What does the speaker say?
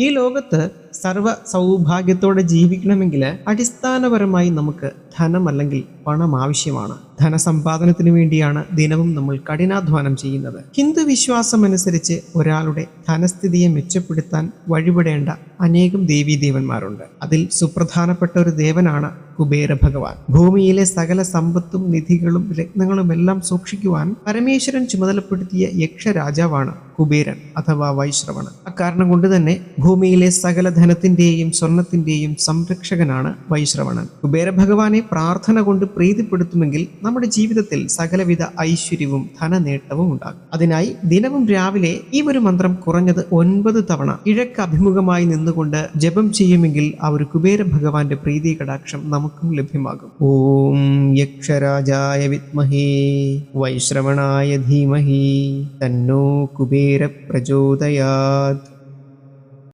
ഈ ലോകത്ത് സർവ സൗഭാഗ്യത്തോടെ ജീവിക്കണമെങ്കിൽ അടിസ്ഥാനപരമായി നമുക്ക് ധനം അല്ലെങ്കിൽ പണം ആവശ്യമാണ്. ധനസമ്പാദനത്തിന് വേണ്ടിയാണ് ദിനവും നമ്മൾ കഠിനാധ്വാനം ചെയ്യുന്നത്. ഹിന്ദു വിശ്വാസം അനുസരിച്ച് ഒരാളുടെ ധനസ്ഥിതിയെ മെച്ചപ്പെടുത്താൻ വഴിപെടേണ്ട അനേകം ദേവീദേവന്മാരുണ്ട്. അതിൽ സുപ്രധാനപ്പെട്ട ഒരു ദേവനാണ് കുബേര ഭഗവാൻ. ഭൂമിയിലെ സകല സമ്പത്തും നിധികളും രത്നങ്ങളും എല്ലാം സൂക്ഷിക്കുവാൻ പരമേശ്വരൻ ചുമതലപ്പെടുത്തിയ യക്ഷരാജാവാണ് കുബേരൻ അഥവാ വൈശ്രവണൻ. അക്കാരണം കൊണ്ട് തന്നെ ഭൂമിയിലെ സകല ധനത്തിന്റെയും സ്വർണത്തിന്റെയും സംരക്ഷകനാണ് വൈശ്രവണൻ. കുബേര ഭഗവാനെ പ്രാർത്ഥന കൊണ്ട് പ്രീതിപ്പെടുത്തുമെങ്കിൽ നമ്മുടെ ജീവിതത്തിൽ സകലവിധ ഐശ്വര്യവും ധനനേട്ടവും ഉണ്ടാകും. അതിനായി ദിനവും രാവിലെ ഈ ഒരു മന്ത്രം കുറഞ്ഞത് ഒൻപത് തവണ കിഴക്ക് അഭിമുഖമായി നിന്നുകൊണ്ട് ജപം ചെയ്യുമെങ്കിൽ ആ ഒരു കുബേര ഭഗവാന്റെ പ്രീതി കടാക്ഷം നമുക്കും ലഭ്യമാകും. ഓം യക്ഷരാജായ വിത്മഹേ വൈശ്രവണായ ധീമഹി തന്നോ കുബേര പ്രചോദയാത്